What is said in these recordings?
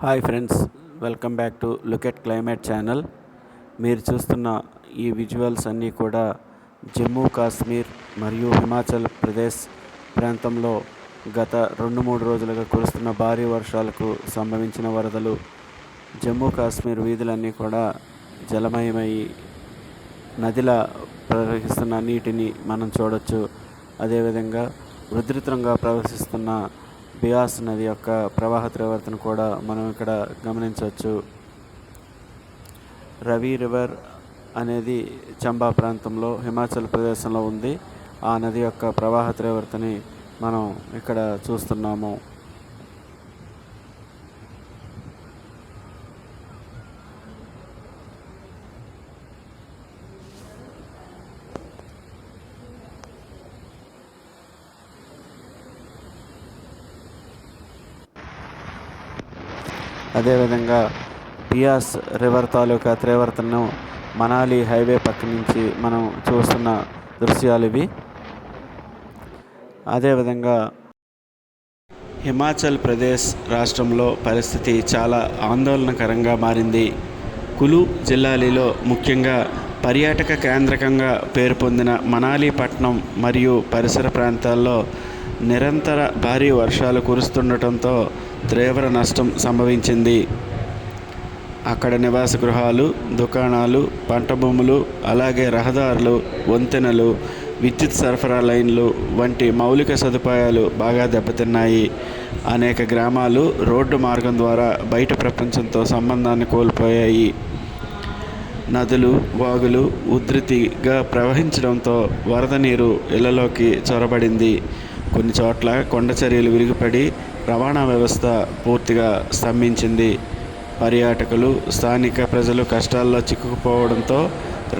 Hi friends welcome back to look at climate channel. మీరు చూస్తున్న ఈ విజువల్స్ అన్నీ కూడా జమ్మూ కాశ్మీర్ మరియు హిమాచల్ ప్రదేశ్ ప్రాంతంలో గత రెండు మూడు రోజులుగా కురుస్తున్న భారీ వర్షాలకు సంభవించిన వరదలు జమ్మూ కాశ్మీర్ వీధులన్నీ కూడా జలమయమై నదిలా ప్రవహిస్తున్న నీటిని మనం చూడొచ్చు. అదేవిధంగా ఉధృతంగా ప్రవహిస్తున్న బియాస్ నది యొక్క ప్రవాహ తీవ్రతను కూడా మనం ఇక్కడ గమనించవచ్చు. రవి రివర్ అనేది చంబా ప్రాంతంలో హిమాచల్ ప్రదేశంలో ఉంది. ఆ నది యొక్క ప్రవాహ తీవ్రతని మనం ఇక్కడ చూస్తున్నాము. అదేవిధంగా బియాస్ రివర్ తాలూకా తీవ్రతను మనాలి హైవే పక్క నుంచి మనం చూస్తున్న దృశ్యాలు ఇవి. అదేవిధంగా హిమాచల్ ప్రదేశ్ రాష్ట్రంలో పరిస్థితి చాలా ఆందోళనకరంగా మారింది. కులు జిల్లాలలో ముఖ్యంగా పర్యాటక కేంద్రకంగా పేరు పొందిన మనాలి పట్టణం మరియు పరిసర ప్రాంతాల్లో నిరంతర భారీ వర్షాలు కురుస్తుండటంతో తీవ్ర నష్టం సంభవించింది. అక్కడ నివాస గృహాలు దుకాణాలు పంట భూములు అలాగే రహదారులు వంతెనలు విద్యుత్ సరఫరా లైన్లు వంటి మౌలిక సదుపాయాలు బాగా దెబ్బతిన్నాయి. అనేక గ్రామాలు రోడ్డు మార్గం ద్వారా బయట ప్రపంచంతో సంబంధాన్ని కోల్పోయాయి. నదులు వాగులు ఉధృతిగా ప్రవహించడంతో వరద నీరు ఇళ్ళలోకి చొరబడింది. కొన్ని చోట్ల కొండ చర్యలు విరిగిపడి రవాణా వ్యవస్థ పూర్తిగా స్తంభించింది. పర్యాటకులు స్థానిక ప్రజలు కష్టాల్లో చిక్కుకుపోవడంతో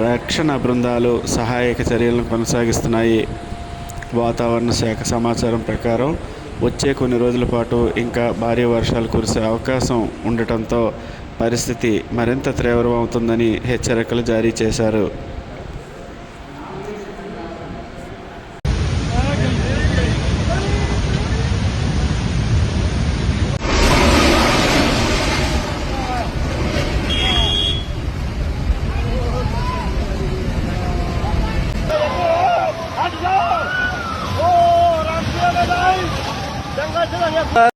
రక్షణ బృందాలు సహాయక చర్యలను కొనసాగిస్తున్నాయి. వాతావరణ శాఖ సమాచారం ప్రకారం వచ్చే కొన్ని రోజుల పాటు ఇంకా భారీ వర్షాలు కురిసే అవకాశం ఉండటంతో పరిస్థితి మరింత తీవ్రమవుతుందని హెచ్చరికలు జారీ చేశారు. Rất là.